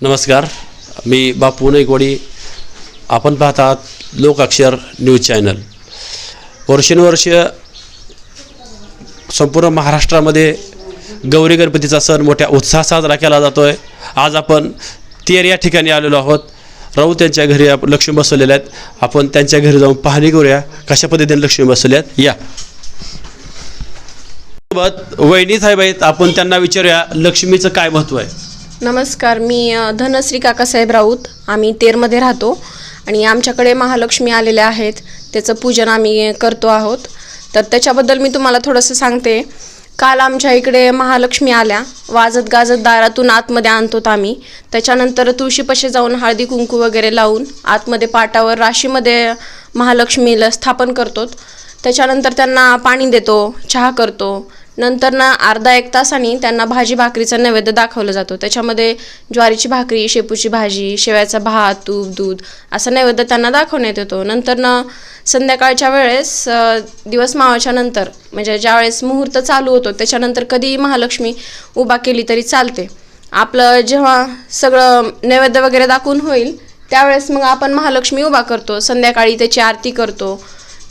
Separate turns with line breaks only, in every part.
नमस्कार मी बापू नाईकवाडी आपण पाहतात लोकाक्षर न्यूज चॅनल. वर्षानुवर्ष संपूर्ण महाराष्ट्रामध्ये गौरी गणपतीचा सण मोठ्या उत्साहात साजरा केला जातो आहे आज आपण तेर या ठिकाणी आलेलो आहोत. राऊत यांच्या घरी आपण लक्ष्मी बसवलेल्या आहेत. आपण त्यांच्या घरी जाऊन पाहणी करूया. कशा पद्धतीने लक्ष्मी बसवल्या आहेत या. सोबत वहिनी साहेब आहेत. आपण त्यांना विचारूया लक्ष्मीचं काय महत्त्व आहे?
नमस्कार मी धनश्री काकासाहेब राऊत. आम्ही तेरमध्ये राहतो आणि आमच्याकडे महालक्ष्मी आलेल्या आहेत. त्याचं पूजन आम्ही करतो आहोत. तर त्याच्याबद्दल मी तुम्हाला थोडंसं सांगते. काल आमच्या इकडे महालक्ष्मी आल्या. वाजत गाजत दारातून आतमध्ये आणतो आम्ही. त्याच्यानंतर तुळशीपाशी जाऊन हळदी कुंकू वगैरे लावून आतमध्ये पाटावर राशीमध्ये महालक्ष्मीला स्थापन करतो त्याच्यानंतर त्यांना पाणी देतो चहा करतो. नंतर ना अर्धा एक तासाने त्यांना भाजी भाकरीचा नैवेद्य दाखवलं जातो. त्याच्यामध्ये ज्वारीची भाकरी शेपूची भाजी शेवयाचा भात तूप दूध असा नैवेद्य त्यांना दाखवण्यात येतो. नंतर ना संध्याकाळच्या वेळेस दिवस मावाच्या नंतर म्हणजे ज्यावेळेस मुहूर्त चालू होतो त्याच्यानंतर कधीही महालक्ष्मी उभा केली तरी चालते. आपलं जेव्हा सगळं नैवेद्य वगैरे दाखवून होईल त्यावेळेस मग आपण महालक्ष्मी उभा करतो. संध्याकाळी त्याची आरती करतो.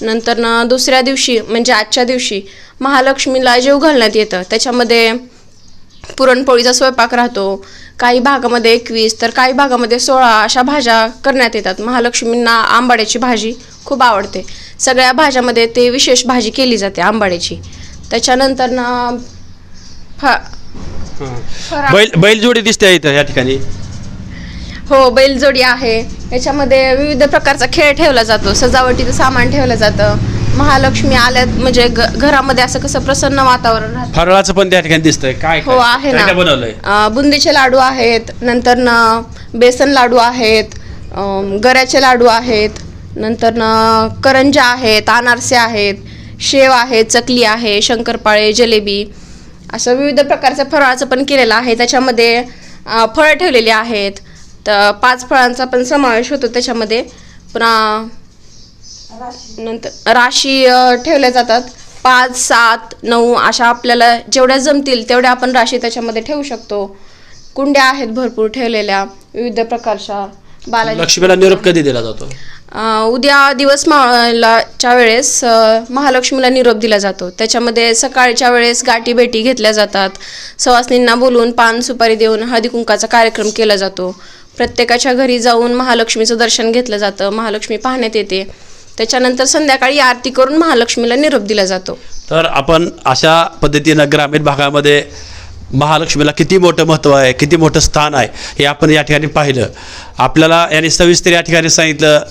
नंतर ना दुसऱ्या दिवशी म्हणजे आजच्या दिवशी महालक्ष्मीला जेव घालण्यात येतं. त्याच्यामध्ये पुरणपोळीचा स्वयंपाक राहतो. काही भागामध्ये एकवीस तर काही भागामध्ये सोळा अशा भाज्या करण्यात येतात. महालक्ष्मींना आंबाड्याची भाजी खूप आवडते. सगळ्या भाज्यामध्ये ते विशेष भाजी केली जाते आंबाड्याची. त्याच्यानंतर ना फा
बैल बैलजोडी दिसते इथं या ठिकाणी.
हो बैलजोडी आहे. याच्यामध्ये विविध प्रकारचा खेळ ठेवला जातो सजावटीचं सामान ठेवलं जातं. महालक्ष्मी आल्यात म्हणजे ग- घरामध्ये असं कसं प्रसन्न वातावरण राहतं.
फराळाचं पण त्या ठिकाणी दिसतंय. काय
हो आहे
काय
ना.
काय बनवलंय?
अं, बुंदीचे लाडू आहेत नंतर ना बेसन लाडू आहेत गऱ्याचे लाडू आहेत नंतर ना करंजा आहेत अनारसे आहेत शेव आहे चकली आहे शंकरपाळे जलेबी असं विविध प्रकारचं फराळाचं पण केलेलं आहे. त्याच्यामध्ये अं, फळं ठेवलेली आहेत. तर पाच फळांचा पण समावेश होतो त्याच्यामध्ये. पुन्हा नंतर राशी ठेवल्या जातात. पाच सात नऊ अशा आपल्याला जेवढ्या जमतील तेवढ्या आपण राशी त्याच्यामध्ये ठेवू शकतो. कुंड्या आहेत भरपूर ठेवलेल्या विविध प्रकारच्या बालाजी
लक्ष्मीला निरोप कधी दिला जातो?
उद्या दिवस मावळाच्या वेळेस महालक्ष्मीला निरोप दिला जातो. त्याच्यामध्ये सकाळच्या वेळेस गाठी भेटी घेतल्या जातात. सवासनींना बोलून पान सुपारी देऊन हळदी कुंकाचा कार्यक्रम केला जातो. प्रत्येकाच्या घरी जाऊन महालक्ष्मीचं दर्शन घेतलं जातं. महालक्ष्मी पाहण्यात येते. त्याच्यानंतर संध्याकाळी आरती करून महालक्ष्मीला निरोप दिला जातो.
तर आपण अशा पद्धतीनं ग्रामीण भागामध्ये महालक्ष्मीला किती मोठं महत्त्व आहे किती मोठं स्थान आहे हे आपण या ठिकाणी पाहिलं. आपल्याला यांनी सविस्तर या ठिकाणी सांगितलं.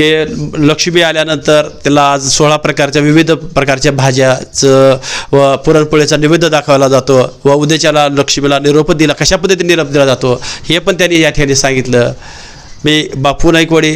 की लक्ष्मी आल्यानंतर त्याला आज सोळा प्रकारच्या विविध प्रकारच्या भाज्याचं व पुरणपोळीचा निवेद्य दाखवला जातो व उद्याच्याला लक्ष्मीला निरोप दिला कशा पद्धतीने निरोप दिला जातो हे पण त्यांनी या ठिकाणी सांगितलं. मी बापू नाईकवाडी